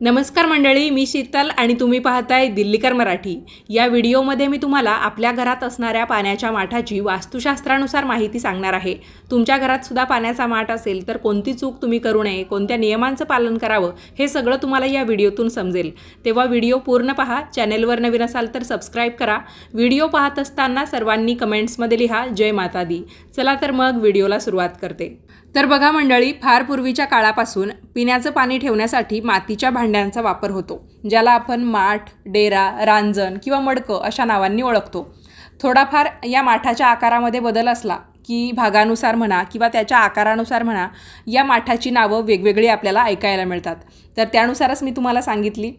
नमस्कार मंडळी मी शीतल आणि तुम्ही पाहताय दिल्लीकर मराठी. या व्हिडिओमध्ये मी तुम्हाला आपल्या घरात असणाऱ्या पाण्याच्या माठाची वास्तुशास्त्रानुसार माहिती सांगणार आहे. तुमच्या घरात सुद्धा पाण्याचा माठ असेल तर कोणती चूक तुम्ही करू नये कोणत्या नियमांचं पालन करावं हे सगळं तुम्हाला या व्हिडिओतून समजेल. तेव्हा व्हिडिओ पूर्ण पहा चॅनेलवर नवीन असाल तर सबस्क्राईब करा. व्हिडिओ पाहत असताना सर्वांनी कमेंट्समध्ये लिहा जय माता दी चला तर मग व्हिडिओला सुरुवात करते. तर बघा मंडळी फार पूर्वीच्या काळापासून पिण्याचं पाणी ठेवण्यासाठी मातीच्या भांड्यांचा वापर होतो ज्याला आपण माठ डेरा रांजण किंवा मडकं अशा नावांनी ओळखतो. थोडाफार या माठाच्या आकारामध्ये बदल असला की भागानुसार म्हणा किंवा त्याच्या आकारानुसार म्हणा या माठाची नावं वेगवेगळी आपल्याला ऐकायला मिळतात. तर त्यानुसारच मी तुम्हाला सांगितली.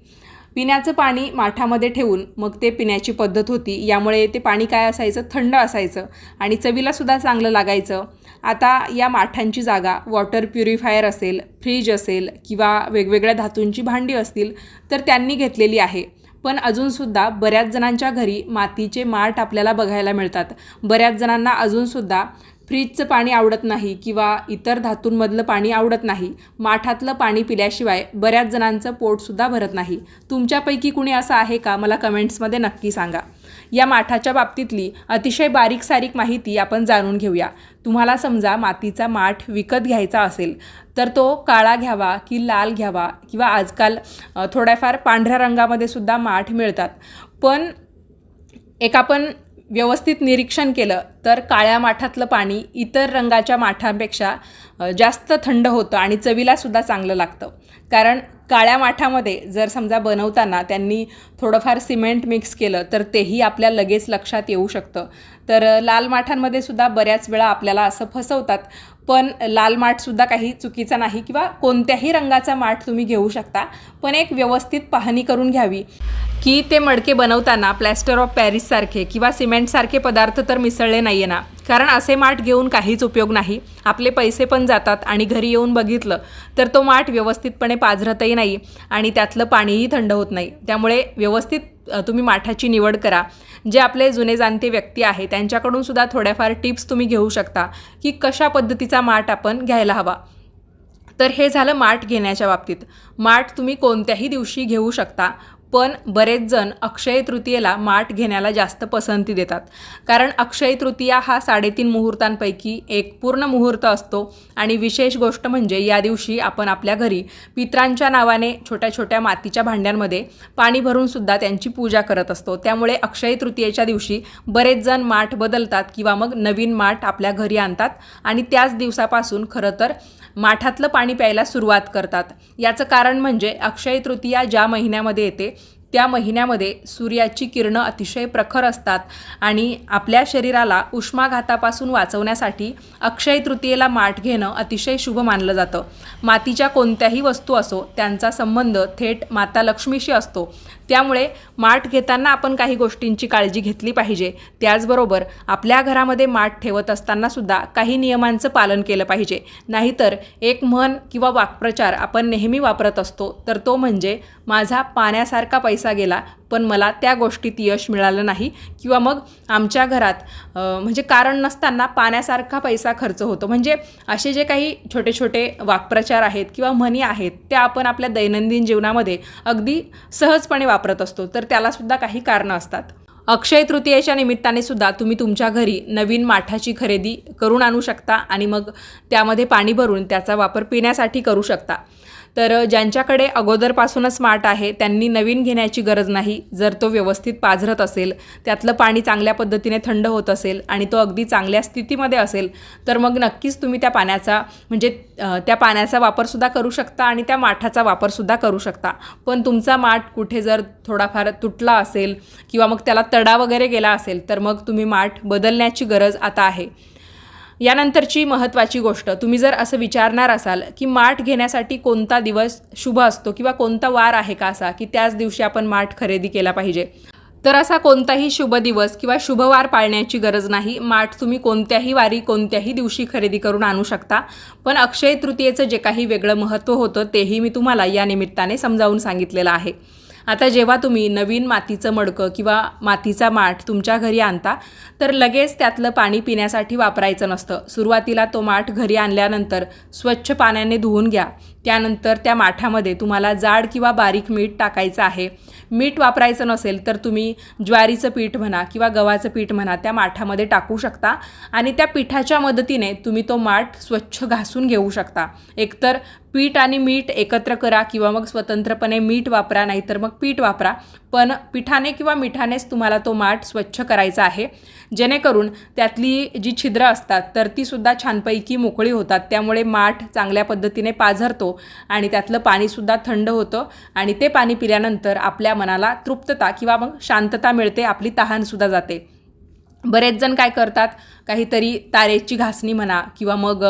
पिण्याचं पाणी माठामध्ये ठेवून मग ते पिण्याची पद्धत होती. यामुळे ते पाणी काय असायचं? थंड असायचं आणि चवीलासुद्धा चांगलं लागायचं. आता या माठांची जागा वॉटर प्युरिफायर असेल फ्रीज असेल किंवा वेगवेगळ्या धातूंची भांडी असतील तर त्यांनी घेतलेली आहे. पण अजूनसुद्धा बऱ्याच जणांच्या घरी मातीचे माठ आपल्याला बघायला मिळतात. बऱ्याच जणांना अजूनसुद्धा फ्रीजचं पाणी आवडत नाही किंवा इतर धातूंमधलं पाणी आवडत नाही माठातलं पाणी पिल्याशिवाय बऱ्याच जणांचं पोटसुद्धा भरत नाही. तुमच्यापैकी कुणी असं आहे का? मला कमेंट्समध्ये नक्की सांगा. या माठाच्या बाबतीतली अतिशय बारीक सारीक माहिती आपण जाणून घेऊया. तुम्हाला समजा मातीचा माठ विकत घ्यायचा असेल तर तो काळा घ्यावा की लाल घ्यावा किंवा आजकाल थोड्याफार पांढऱ्या रंगामध्ये सुद्धा माठ मिळतात. पण एक आपण व्यवस्थित निरीक्षण केलं तर काळ्या माठातलं पाणी इतर रंगाच्या माठांपेक्षा जास्त थंड होतं आणि चवीलासुद्धा चांगलं लागतं. कारण काळ्या माठामध्ये जर समजा बनवताना त्यांनी थोडंफार सिमेंट मिक्स केलं तर तेही आपल्या लगेच लक्षात येऊ शकतं. तर लाल माठांमध्ये सुद्धा बऱ्याच वेळा आपल्याला असं फसवतात. पण लाल माठसुद्धा काही चुकीचा नाही किंवा कोणत्याही रंगाचा माठ तुम्ही घेऊ शकता. पण एक व्यवस्थित पाहणी करून घ्यावी. की ते मडके बनवताना प्लॅस्टर ऑफ पॅरिससारखे किंवा सिमेंटसारखे पदार्थ तर मिसळले नाही आहे ना. कारण असे माठ घेऊन काहीच उपयोग नाही. आपले पैसे पण जातात आणि घरी येऊन बघितलं तर तो माठ व्यवस्थितपणे पाझरतही नाही आणि त्यातलं पाणीही थंड होत नाही. त्यामुळे व्यवस्थित तुम्ही माठाची निवड करा. जे आपले जुने जाणते व्यक्ती आहे त्यांच्याकडून सुद्धा थोड्याफार टिप्स तुम्ही घेऊ शकता की कशा पद्धतीचा माठ आपण घ्यायला हवा. तर हे झालं माठ घेण्याच्या बाबतीत. माठ तुम्ही कोणत्याही दिवशी घेऊ शकता. पण बरेच जण अक्षय तृतीयेला माठ घेण्याला जास्त पसंती देतात. कारण अक्षय तृतीया हा साडेतीन मुहूर्तांपैकी एक पूर्ण मुहूर्त असतो आणि विशेष गोष्ट म्हणजे या दिवशी आपण आपल्या घरी पित्रांच्या नावाने छोट्या छोट्या मातीच्या भांड्यांमध्ये पाणी भरून सुद्धा त्यांची पूजा करत असतो. त्यामुळे अक्षय तृतीयेच्या दिवशी बरेच जण माठ बदलतात किंवा मग नवीन माठ आपल्या घरी आणतात आणि त्याच दिवसापासून खरं तर माठातलं पाणी प्यायला सुरुवात करतात. याचं कारण म्हणजे अक्षय तृतीया ज्या महिन्यामध्ये येते त्या महिन्यामध्ये सूर्याची किरणं अतिशय प्रखर असतात आणि आपल्या शरीराला उष्माघातापासून वाचवण्यासाठी अक्षय तृतीयेला माठ घेणं अतिशय शुभ मानलं जातं. मातीच्या कोणत्याही वस्तू असो त्यांचा संबंध थेट माता लक्ष्मीशी असतो. त्यामुळे माठ घेताना आपण काही गोष्टींची काळजी घेतली पाहिजे. त्याचबरोबर आपल्या घरामध्ये माठ ठेवत असताना सुद्धा काही नियमांचं पालन केलं पाहिजे. नाहीतर एक म्हण किंवा वाक्प्रचार आपण नेहमी वापरत असतो. तर तो म्हणजे माझा पाण्यासारखा पैसा गेला पण मला त्या गोष्टीत यश मिळालं नाही. किंवा मग आमच्या घरात म्हणजे कारण नसताना पाण्यासारखा पैसा खर्च होतो. म्हणजे असे जे काही छोटे छोटे वाक्प्रचार आहेत किंवा म्हणी आहेत त्या आपण आपल्या दैनंदिन जीवनामध्ये अगदी सहजपणे वापरत असतो. तर त्यालासुद्धा काही कारणं असतात. अक्षय तृतीयेच्या निमित्ताने सुद्धा तुम्ही तुमच्या घरी नवीन माठाची खरेदी करून आणू शकता आणि मग त्यामध्ये पाणी भरून त्याचा वापर पिण्यासाठी करू शकता. तर ज्यांच्याकडे अगोदरपासूनच स्मार्ट आहे त्यांनी नवीन घेण्याची गरज नाही. जर तो व्यवस्थित पाझरत असेल त्यातलं पाणी चांगल्या पद्धतीने थंड होत असेल आणि तो अगदी चांगल्या स्थितीमध्ये असेल तर मग नक्कीच तुम्ही त्या पाण्याचा म्हणजे त्या पाण्याचा वापरसुद्धा करू शकता आणि त्या माठाचा वापरसुद्धा करू शकता. पण तुमचा माठ कुठे जर थोडाफार तुटला असेल किंवा मग त्याला तडा वगैरे गेला असेल तर मग तुम्ही माठ बदलण्याची गरज आता आहे. यानंतरची महत्त्वाची गोष्ट तुम्ही जर असं विचारणार असाल की माठ घेण्यासाठी कोणता दिवस शुभ असतो किंवा कोणता वार आहे का असा की त्याच दिवशी आपण माठ खरेदी केला पाहिजे तर असा कोणताही शुभ दिवस किंवा शुभवार पाळण्याची गरज नाही. माठ तुम्ही कोणत्याही वारी कोणत्याही दिवशी खरेदी करून आणू शकता. पण अक्षय तृतीयेचं जे काही वेगळं महत्त्व होतं तेही मी तुम्हाला या निमित्ताने समजावून सांगितलेलं आहे. आता जेव्हा तुम्ही नवीन मातीचं मडकं किंवा मातीचा माठ तुमच्या घरी आणता तर लगेच त्यातलं पाणी पिण्यासाठी वापरायचं नसतं. सुरुवातीला तो माठ घरी आणल्यानंतर स्वच्छ पाण्याने धुवून घ्या. त्यानंतर त्या माठामध्ये तुम्हाला जाड किंवा बारीक मीठ टाकायचं आहे. मीठ वापरायचं नसेल तर तुम्ही ज्वारीचं पीठ म्हणा किंवा गव्हाचं पीठ म्हणा त्या माठामध्ये टाकू शकता आणि त्या पिठाच्या मदतीने तुम्ही तो माठ स्वच्छ घासून घेऊ शकता. एकतर पीठ आणि मीठ एकत्र करा किंवा मग स्वतंत्रपणे मीठ वापरा नाहीतर मग पीठ वापरा. पण पिठाने किंवा मिठानेच तुम्हाला तो माठ स्वच्छ करायचा आहे. जेणेकरून त्यातली जी छिद्र असतात तर तीसुद्धा छानपैकी मोकळी होतात. त्यामुळे माठ चांगल्या पद्धतीने पाझरतो आणि त्यातलं पाणीसुद्धा थंड होतं. आणि ते पाणी पिल्यानंतर आपल्या मनाला तृप्तता किंवा मग शांतता मिळते आपली तहानसुद्धा जाते. बरेच जण काय करतात काहीतरी तारेची घासणी म्हणा किंवा मग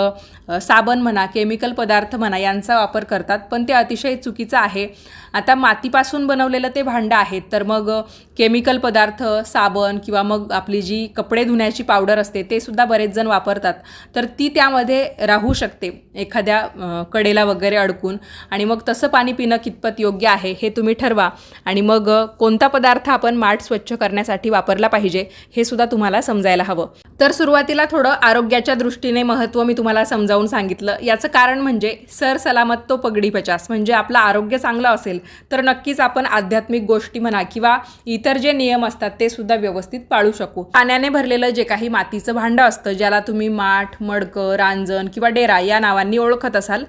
साबण म्हणा केमिकल पदार्थ म्हणा यांचा वापर करतात. पण ते अतिशय चुकीचं आहे. आता मातीपासून बनवलेलं ते भांडं आहे. तर मग केमिकल पदार्थ साबण किंवा मग आपली जी कपडे धुण्याची पावडर असते ते सुद्धा बरेच जण वापरतात. तर ती त्यामध्ये राहू शकते एखाद्या कडेला वगैरे अडकून. आणि मग तसं पाणी पिणं कितपत योग्य आहे हे तुम्ही ठरवा. आणि मग कोणता पदार्थ आपण माठ स्वच्छ करण्यासाठी वापरला पाहिजे हे सुद्धा तुम्हाला समजायला हवं. तर सुरुवातीला थोडं आरोग्याच्या दृष्टीने महत्त्व मी तुम्हाला समजावून सांगितलं. याचं कारण म्हणजे सर सलामत तो पगडी पचास. म्हणजे आपलं आरोग्य चांगलं असेल तर नक्कीच आपण आध्यात्मिक गोष्टी म्हणा किंवा इतर जे नियम असतात ते सुद्धा व्यवस्थित पाळू शकू. पाण्याने भरलेलं जे काही मातीचं भांडं असतं ज्याला तुम्ही माठ मडकं रांजण किंवा डेरा या नावांनी ओळखत असाल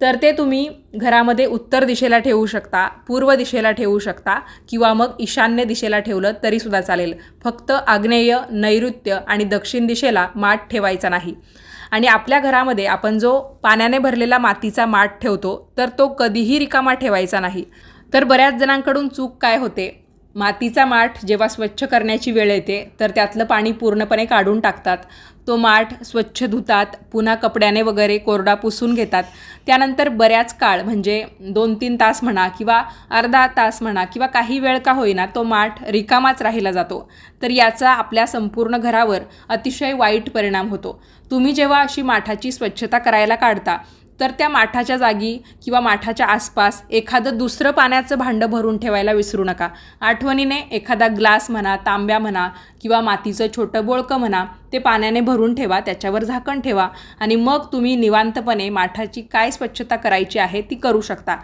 तर ते तुम्ही घरामध्ये उत्तर दिशेला ठेवू शकता पूर्व दिशेला ठेवू शकता किंवा मग ईशान्य दिशेला ठेवलं तरीसुद्धा चालेल. फक्त आग्नेय नैऋत्य आणि दक्षिण दिशेला माठ ठेवायचा नाही. आणि आपल्या घरामध्ये आपण जो पाण्याने भरलेला मातीचा माठ ठेवतो तर तो कधीही रिकामा ठेवायचा नाही. तर बऱ्याच जणांकडून चूक काय होते? मातीचा माठ जेव्हा स्वच्छ करण्याची वेळ येते तर त्यातलं पाणी पूर्णपणे काढून टाकतात. तो माठ स्वच्छ धुतात पुन्हा कपड्याने वगैरे कोरडा पुसून घेतात. त्यानंतर बऱ्याच काळ म्हणजे दोन तीन तास म्हणा किंवा अर्धा तास म्हणा किंवा काही वेळ का होईना तो माठ रिकामाच राहिला जातो. तर याचा आपल्या संपूर्ण घरावर अतिशय वाईट परिणाम होतो. तुम्ही जेव्हा अशी माठाची स्वच्छता करायला काढता तर त्या माठाच्या जागी किंवा माठाच्या आसपास एखादं दुसरं पाण्याचं भांडं भरून ठेवायला विसरू नका. आठवणीने एखादा ग्लास म्हणा तांब्या म्हणा किंवा मातीचं छोटं बोळकं म्हणा ते पाण्याने भरून ठेवा त्याच्यावर झाकण ठेवा आणि मग तुम्ही निवांतपणे माठाची काय स्वच्छता करायची आहे ती करू शकता.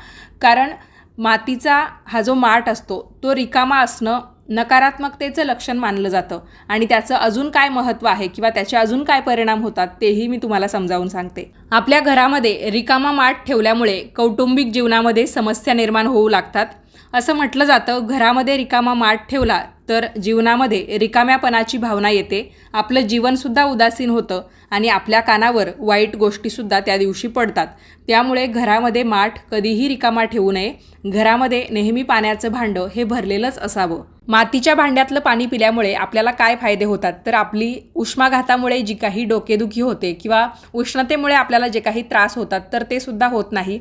कारण मातीचा हा जो माठ असतो तो रिकामा असणं नकारात्मकतेचं लक्षण मानलं जातं. आणि त्याचं अजून काय महत्त्व आहे किंवा त्याचे अजून काय परिणाम होतात तेही मी तुम्हाला समजावून सांगते. आपल्या घरामध्ये रिकामा माठ ठेवल्यामुळे कौटुंबिक जीवनामध्ये समस्या निर्माण होऊ लागतात. असं म्हटलं जातं घरामध्ये रिकामा माठ ठेवला तर जीवनामध्ये रिकाम्यापणाची भावना येते. आपलं जीवनसुद्धा उदासीन होतं आणि आपल्या कानावर वाईट गोष्टीसुद्धा त्या दिवशी पडतात. त्यामुळे घरामध्ये माठ कधीही रिकामा ठेवू नये. घरामध्ये नेहमी पाण्याचं भांडं हे भरलेलंच असावं. मातीच्या भांड्यातलं पाणी पिल्यामुळे आपल्याला काय फायदे होतात? तर आपली उष्माघातामुळे जी काही डोकेदुखी होते किंवा उष्णतेमुळे आपल्याला जे काही त्रास होतात तर ते सुद्धा होत नाही.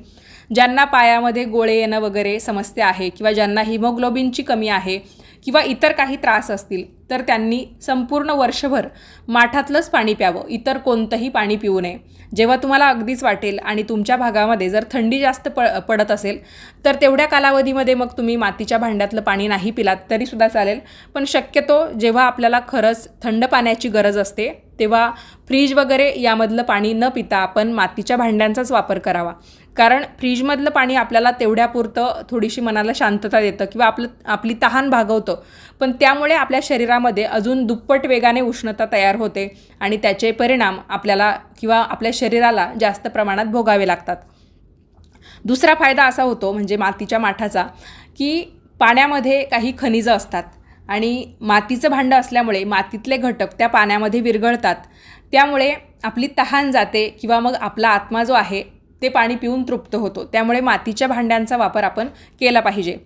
ज्यांना पायामध्ये गोळे येणं वगैरे समस्या आहे किंवा ज्यांना हिमोग्लोबिनची कमी आहे किंवा इतर काही त्रास असतील तर त्यांनी संपूर्ण वर्षभर माठातलंच पाणी प्यावं इतर कोणतंही पाणी पिऊ नये. जेव्हा तुम्हाला अगदीच वाटेल आणि तुमच्या भागामध्ये जर थंडी जास्त प पडत असेल तर तेवढ्या कालावधीमध्ये मग तुम्ही मातीच्या भांड्यातलं पाणी नाही पिलात तरीसुद्धा चालेल. पण शक्यतो जेव्हा आपल्याला खरंच थंड पाण्याची गरज असते तेव्हा फ्रीज वगैरे यामधलं पाणी न पिता आपण मातीच्या भांड्यांचाच वापर करावा. कारण फ्रीजमधलं पाणी आपल्याला तेवढ्यापुरतं थोडीशी मनाला शांतता देतं किंवा आपलं आपली तहान भागवतं. पण त्यामुळे आपल्या शरीरामध्ये अजून दुप्पट वेगाने उष्णता तयार होते आणि त्याचे परिणाम आपल्याला किंवा आपल्या शरीराला जास्त प्रमाणात भोगावे लागतात. दुसरा फायदा असा होतो म्हणजे मातीच्या माठाचा की पाण्यामध्ये काही खनिजं असतात. आणि मातीचं भांडं असल्यामुळे मातीतले घटक त्या पाण्यामध्ये विरघळतात. त्यामुळे आपली तहान जाते किंवा मग आपला आत्मा जो आहे ते पाणी पिऊन तृप्त होतो. त्यामुळे मातीच्या भांड्यांचा वापर आपण केला पाहिजे.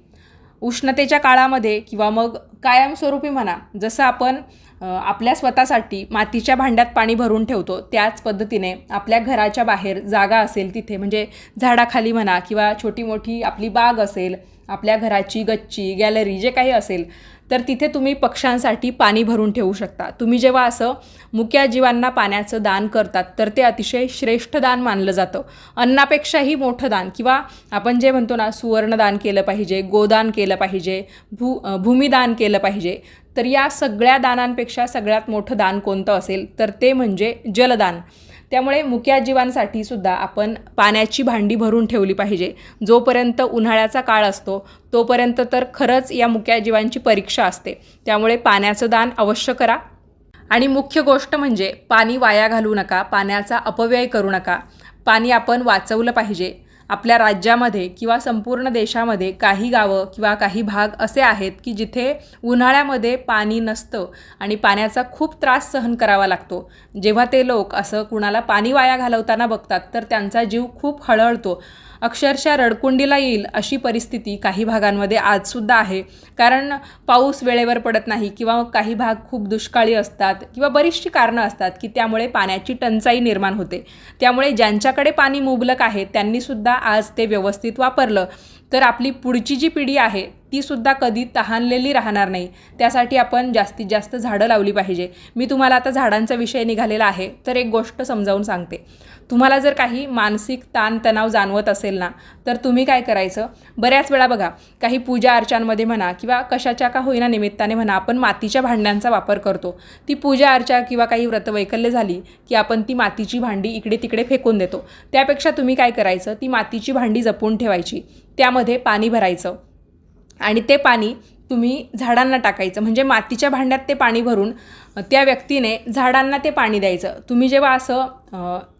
उष्णतेच्या काळामध्ये किंवा मग कायमस्वरूपी म्हणा जसं आपण आपल्या स्वतःसाठी मातीच्या भांड्यात पाणी भरून ठेवतो त्याच पद्धतीने आपल्या घराच्या बाहेर जागा असेल तिथे म्हणजे झाडाखाली म्हणा किंवा छोटी मोठी आपली बाग असेल आपल्या घराची गच्ची गॅलरी जे काही असेल तर तिथे तुम्ही पक्ष्यांसाठी पाणी भरून ठेवू शकता. तुम्ही जेव्हा असं मुक्या जीवांना पाण्याचं दान करतात तर ते अतिशय श्रेष्ठ दान मानलं जातं. अन्नापेक्षाही मोठं दान किंवा आपण जे म्हणतो ना सुवर्णदान केलं पाहिजे गोदान केलं पाहिजे भू भूमिदान केलं पाहिजे तर या सगळ्या दानांपेक्षा सगळ्यात मोठं दान कोणतं असेल? तर ते म्हणजे जलदान. त्यामुळे मुक्याजीवांसाठी सुद्धा आपण पाण्याची भांडी भरून ठेवली पाहिजे. जोपर्यंत उन्हाळ्याचा काळ असतो तोपर्यंत तर खरंच या मुक्याजीवांची परीक्षा असते. त्यामुळे पाण्याचं दान अवश्य करा. आणि मुख्य गोष्ट म्हणजे पाणी वाया घालू नका पाण्याचा अपव्यय करू नका. पाणी आपण वाचवलं पाहिजे. आपल्या राज्यामध्ये किंवा संपूर्ण देशामध्ये काही गावं किंवा काही भाग असे आहेत की जिथे उन्हाळ्यामध्ये पाणी नसतं आणि पाण्याचा खूप त्रास सहन करावा लागतो. जेव्हा ते लोक असं कुणाला पाणी वाया घालवताना बघतात तर त्यांचा जीव खूप हळहळतो. अक्षरशः रडकुंडीला येईल अशी परिस्थिती काही भागांमध्ये आजसुद्धा आहे. कारण पाऊस वेळेवर पडत नाही किंवा काही भाग खूप दुष्काळी असतात किंवा बरीचशी कारणं असतात की त्यामुळे पाण्याची टंचाई निर्माण होते. त्यामुळे ज्यांच्याकडे पाणी मुबलक आहे त्यांनीसुद्धा आज ते व्यवस्थित वापरलं. तर आपली पुढची जी पिढी आहे तीसुद्धा कधी तहानलेली राहणार नाही. त्यासाठी आपण जास्तीत जास्त झाडं लावली पाहिजे. मी तुम्हाला आता झाडांचा विषय निघालेला आहे तर एक गोष्ट समजावून सांगते. तुम्हाला जर काही मानसिक ताणतणाव जाणवत असेल ना तर तुम्ही काय करायचं? बऱ्याच वेळा बघा काही पूजा अर्चांमध्ये म्हणा किंवा कशाच्या का होईना निमित्ताने म्हणा आपण मातीच्या भांड्यांचा वापर करतो. ती पूजा अर्चा किंवा काही व्रतवैकल्य झाली की आपण ती मातीची भांडी इकडे तिकडे फेकून देतो. त्यापेक्षा तुम्ही काय करायचं? ती मातीची भांडी जपून ठेवायची. त्यामध्ये पाणी भरायचं. आणि ते पाणी तुम्ही झाडांना टाकायचं. म्हणजे मातीच्या भांड्यात ते पाणी भरून त्या व्यक्तीने झाडांना ते पाणी द्यायचं. तुम्ही जेव्हा असं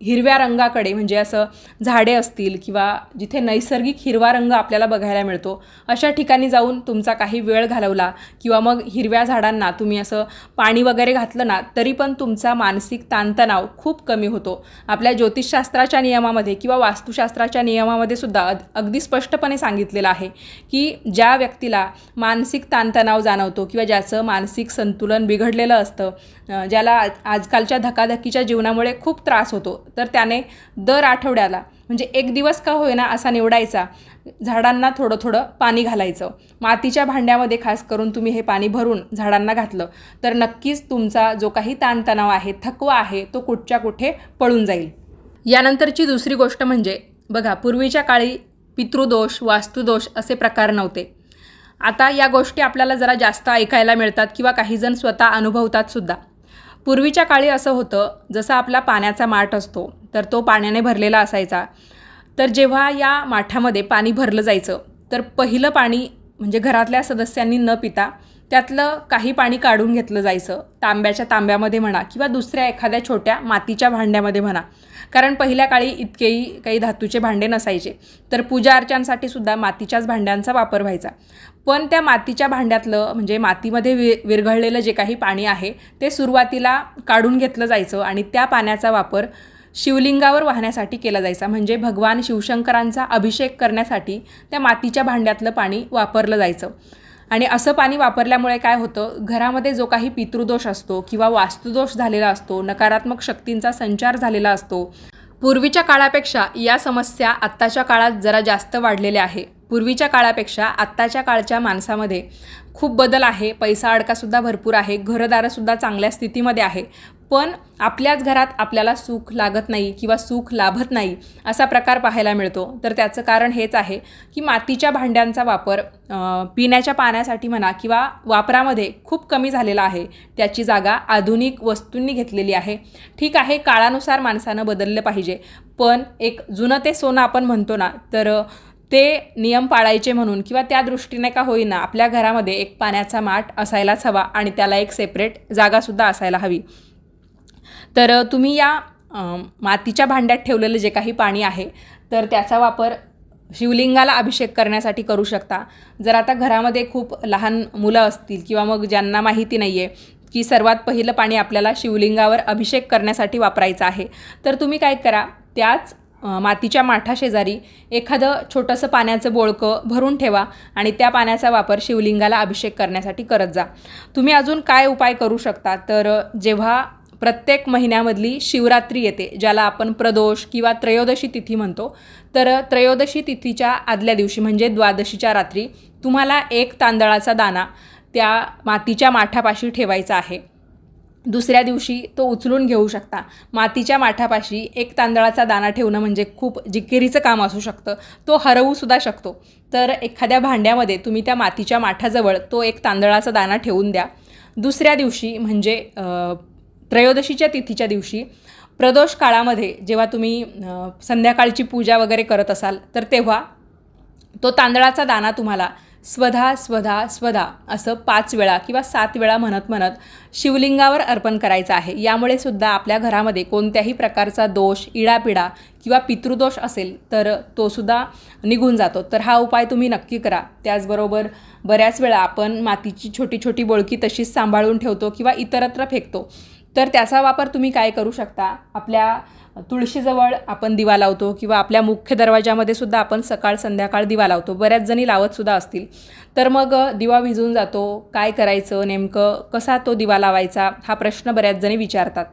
हिरव्या रंगाकडे म्हणजे असं झाडे असतील किंवा जिथे नैसर्गिक हिरवा रंग आपल्याला बघायला मिळतो अशा ठिकाणी जाऊन तुमचा काही वेळ घालवला किंवा मग हिरव्या झाडांना तुम्ही असं पाणी वगैरे घातलं ना तरी पण तुमचा मानसिक ताणतणाव खूप कमी होतो. आपल्या ज्योतिषशास्त्राच्या नियमामध्ये किंवा वास्तुशास्त्राच्या नियमामध्ये सुद्धा अगदी स्पष्टपणे सांगितलेलं आहे की ज्या व्यक्तीला मानसिक ताणतणाव जाणवतो किंवा ज्याचं मानसिक संतुलन बिघडलेलं असतं ज्याला आजकालच्या धकाधकीच्या जीवनामुळे खूप त्रास होतो. तर त्याने दर आठवड्याला म्हणजे एक दिवस का होईना असा निवडायचा झाडांना थोडं थोडं पाणी घालायचं. मातीच्या भांड्यामध्ये खास करून तुम्ही हे पाणी भरून झाडांना घातलं तर नक्कीच तुमचा जो काही ताणतणाव आहे थकवा आहे तो कुठच्या कुठे पळून जाईल. यानंतरची दुसरी गोष्ट म्हणजे बघा पूर्वीच्या काळी पितृदोष वास्तुदोष असे प्रकार नव्हते. आता या गोष्टी आपल्याला जरा जास्त ऐकायला मिळतात किंवा काहीजण स्वतः अनुभवतात सुद्धा. पूर्वीच्या काळी असं होतं जसं आपला पाण्याचा माठ असतो तर तो पाण्याने भरलेला असायचा. तर जेव्हा या माठामध्ये पाणी भरलं जायचं तर पहिलं पाणी म्हणजे घरातल्या सदस्यांनी न पिता त्यातलं काही पाणी काढून घेतलं जायचं. तांब्याच्या तांब्यामध्ये म्हणा किंवा दुसऱ्या एखाद्या छोट्या मातीच्या भांड्यामध्ये म्हणा. कारण पहिल्या काळी इतकेही काही धातूचे भांडे नसायचे. तर पूजा अर्चांसाठी सुद्धा मातीच्याच भांड्यांचा वापर व्हायचा. पण त्या मातीच्या भांड्यातलं म्हणजे मातीमध्ये वि विरघळलेलं जे काही पाणी आहे ते सुरुवातीला काढून घेतलं जायचं आणि त्या पाण्याचा वापर शिवलिंगावर वाहण्यासाठी केला जायचा. म्हणजे भगवान शिवशंकरांचा अभिषेक करण्यासाठी त्या मातीच्या भांड्यातलं पाणी वापरलं जायचं. आणि असं पाणी वापरल्यामुळे काय होतं घरामध्ये जो काही पितृदोष असतो किंवा वास्तुदोष झालेला असतो नकारात्मक शक्तींचा संचार झालेला असतो पूर्वीच्या काळापेक्षा या समस्या आत्ताच्या काळात जरा जास्त वाढलेल्या आहे. पूर्वीच्या काळापेक्षा आत्ताच्या काळच्या माणसामध्ये खूप बदल आहे. पैसा अडकासुद्धा भरपूर आहे. घरदारंसुद्धा चांगल्या स्थितीमध्ये आहे. पण आपल्याच घरात आपल्याला सुख लागत नाही किंवा सुख लाभत नाही असा प्रकार पाहायला मिळतो. तर त्याचं कारण हेच आहे की मातीच्या भांड्यांचा वापर पिण्याच्या पाण्यासाठी म्हणा किंवा वापरामध्ये खूप कमी झालेला आहे. त्याची जागा आधुनिक वस्तूंनी घेतलेली आहे. ठीक आहे काळानुसार माणसानं बदललं पाहिजे. पण एक जुनं ते सोनं आपण म्हणतो ना तर ते नियम पाळायचे म्हणून किंवा त्या दृष्टीने का होईना आपल्या घरामध्ये एक पाण्याचा माठ असायलाच हवा आणि त्याला एक सेपरेट जागासुद्धा असायला हवी. तर तुम्ही या मातीच्या भांड्यात ठेवलेलं जे काही पाणी आहे तर त्याचा वापर शिवलिंगाला अभिषेक करण्यासाठी करू शकता. जर आता घरामध्ये खूप लहान मुलं असतील किंवा मग ज्यांना माहिती नाही आहे की सर्वात पहिलं पाणी आपल्याला शिवलिंगावर अभिषेक करण्यासाठी वापरायचं आहे तर तुम्ही काय करा त्याच मातीच्या माठाशेजारी एखादं छोटंसं पाण्याचं बोळकं भरून ठेवा आणि त्या पाण्याचा वापर शिवलिंगाला अभिषेक करण्यासाठी करत जा. तुम्ही अजून काय उपाय करू शकता? तर जेव्हा प्रत्येक महिन्यामधली शिवरात्री येते ज्याला आपण प्रदोष किंवा त्रयोदशी तिथी म्हणतो तर त्रयोदशी तिथीच्या आदल्या दिवशी म्हणजे द्वादशीच्या रात्री तुम्हाला एक तांदळाचा दाना त्या मातीच्या माठापाशी ठेवायचा आहे. दुसऱ्या दिवशी तो उचलून घेऊ शकता. मातीच्या माठापाशी एक तांदळाचा दाणा ठेवणं म्हणजे खूप जिकिरीचं काम असू शकतं. तो हरवूसुद्धा शकतो. तर एखाद्या भांड्यामध्ये तुम्ही त्या मातीच्या माठाजवळ तो एक तांदळाचा दाणा ठेवून द्या. दुसऱ्या दिवशी म्हणजे त्रयोदशीच्या तिथीच्या दिवशी प्रदोष काळामध्ये जेव्हा तुम्ही संध्याकाळची पूजा वगैरे करत असाल तर तेव्हा तो तांदळाचा दाना तुम्हाला स्वधा स्वधा स्वधा असं पाच वेळा किंवा सात वेळा म्हणत म्हणत शिवलिंगावर अर्पण करायचं आहे. यामुळे सुद्धा आपल्या घरामध्ये कोणत्याही प्रकारचा दोष इडापिडा किंवा पितृदोष असेल तर तो सुद्धा निघून जातो. तर हा उपाय तुम्ही नक्की करा. त्याचबरोबर बऱ्याच वेळा आपण मातीची छोटी छोटी बोळकी तशीच सांभाळून ठेवतो किंवा इतरत्र फेकतो. तर त्याचा वापर तुम्ही काय करू शकता? आपल्या तुळशीजवळ आपण दिवा लावतो किंवा आपल्या मुख्य दरवाजामध्ये सुद्धा आपण सकाळ संध्याकाळ दिवा लावतो. बऱ्याच जणी लावतसुद्धा असतील. तर मग दिवा विझून जातो. काय करायचं नेमकं कसा तो दिवा लावायचा हा प्रश्न बऱ्याच जणी विचारतात.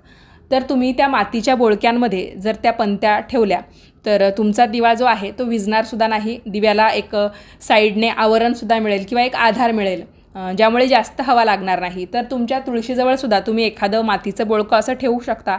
तर तुम्ही त्या मातीच्या बोळक्यांमध्ये जर त्या पंत्या ठेवल्या तर तुमचा दिवा जो आहे तो विझणारसुद्धा नाही. दिव्याला एक साईडने आवरणसुद्धा मिळेल किंवा एक आधार मिळेल. ज्यामुळे जास्त हवा लागणार नाही. तर तुमच्या तुळशीजवळ सुद्धा तुम्ही एखादं मातीचं बोळकं असं ठेवू शकता.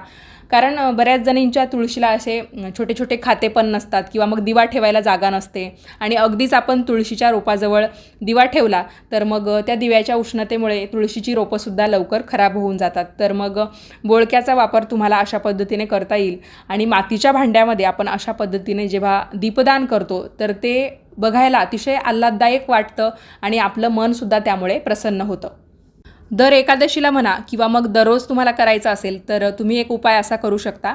कारण बऱ्याच जणींच्या तुळशीला असे छोटे छोटे खाते पण नसतात किंवा मग दिवा ठेवायला जागा नसते. आणि अगदीच आपण तुळशीच्या रोपाजवळ दिवा ठेवला तर मग त्या दिव्याच्या उष्णतेमुळे तुळशीची रोपंसुद्धा लवकर खराब होऊन जातात. तर मग बोळक्याचा वापर तुम्हाला अशा पद्धतीने करता येईल. आणि मातीच्या भांड्यामध्ये आपण अशा पद्धतीने जेव्हा दीपदान करतो तर ते बघायला अतिशय आल्हाददायक वाटतं आणि आपलं मनसुद्धा त्यामुळे प्रसन्न होतं. दर एकादशीला म्हणा किंवा मग दररोज तुम्हाला करायचं असेल तर तुम्ही एक उपाय असा करू शकता.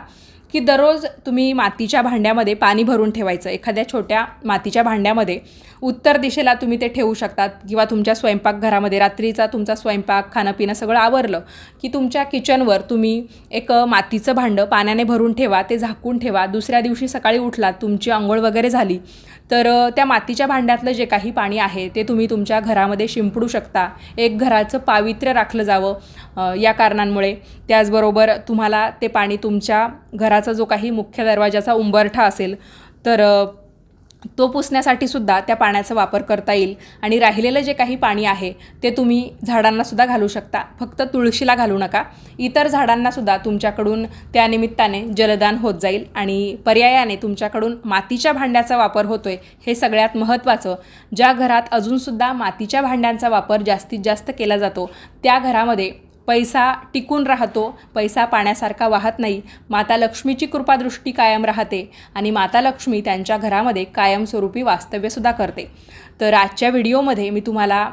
की दररोज तुम्ही मातीच्या भांड्यामध्ये पाणी भरून ठेवायचं. एखाद्या छोट्या मातीच्या भांड्यामध्ये उत्तर दिशेला तुम्ही ते ठेवू शकतात किंवा तुमच्या स्वयंपाकघरामध्ये रात्रीचा तुमचा स्वयंपाक खाणंपिणं सगळं आवरलं की तुमच्या किचनवर तुम्ही एक मातीचं भांडं पाण्याने भरून ठेवा ते झाकून ठेवा. दुसऱ्या दिवशी सकाळी उठलात तुमची आंघोळ वगैरे झाली तर त्या मातीच्या भांड्यातलं जे काही पाणी आहे ते तुम्ही तुमच्या घरामध्ये शिंपडू शकता. एक घराचं पावित्र्य राखलं जावं या कारणांमुळे. त्याचबरोबर तुम्हाला ते पाणी तुमच्या घराचा जो काही मुख्य दरवाजाचा उंबरठा असेल तर तो पुसण्यासाठी सुद्धा त्या पाण्याचा वापर करता येईल. आणि राहिलेलं जे काही पाणी आहे ते तुम्ही झाडांना सुद्धा घालू शकता. फक्त तुळशीला घालू नका. इतर झाडांना सुद्धा तुमच्याकडून त्या निमित्ताने जलदान होत जाईल आणि पर्यायाने तुमच्याकडून मातीच्या भांड्याचा वापर होतोय हे सगळ्यात महत्त्वाचं. ज्या घरात अजूनसुद्धा मातीच्या भांड्यांचा वापर जास्तीत जास्त केला जातो त्या घरामध्ये पैसा टिकून राहतो पैसा पाण्यासारखा वाहत नाही. माता लक्ष्मीची कृपादृष्टी कायम राहते आणि माता लक्ष्मी त्यांच्या घरामध्ये कायमस्वरूपी वास्तव्यसुद्धा करते. तर आजच्या व्हिडिओमध्ये मी तुम्हाला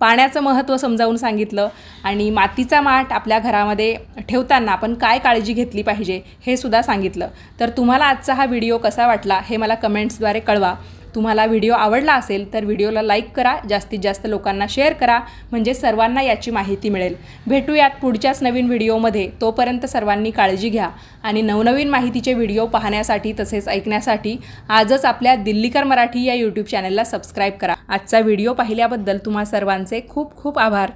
पाण्याचं महत्त्व समजावून सांगितलं आणि मातीचा माठ आपल्या घरामध्ये ठेवताना आपण काय काळजी घेतली पाहिजे हे सुद्धा सांगितलं. तर तुम्हाला आजचा हा व्हिडिओ कसा वाटला हे मला कमेंट्सद्वारे कळवा. तुम्हाला व्हिडिओ आवडला असेल तर व्हिडिओला लाईक करा जास्तीत जास्त लोकांना शेअर करा म्हणजे सर्वांना याची माहिती मिळेल. भेटूयात पुढच्याच नवीन व्हिडिओमध्ये. तोपर्यंत सर्वांनी काळजी घ्या आणि नवनवीन माहितीचे व्हिडिओ पाहण्यासाठी तसेच ऐकण्यासाठी आजच आपल्या दिल्लीकर मराठी या यूट्यूब चॅनलला सबस्क्राईब करा. आजचा व्हिडिओ पाहिल्याबद्दल तुम्हा सर्वांचे खूप खूप आभार.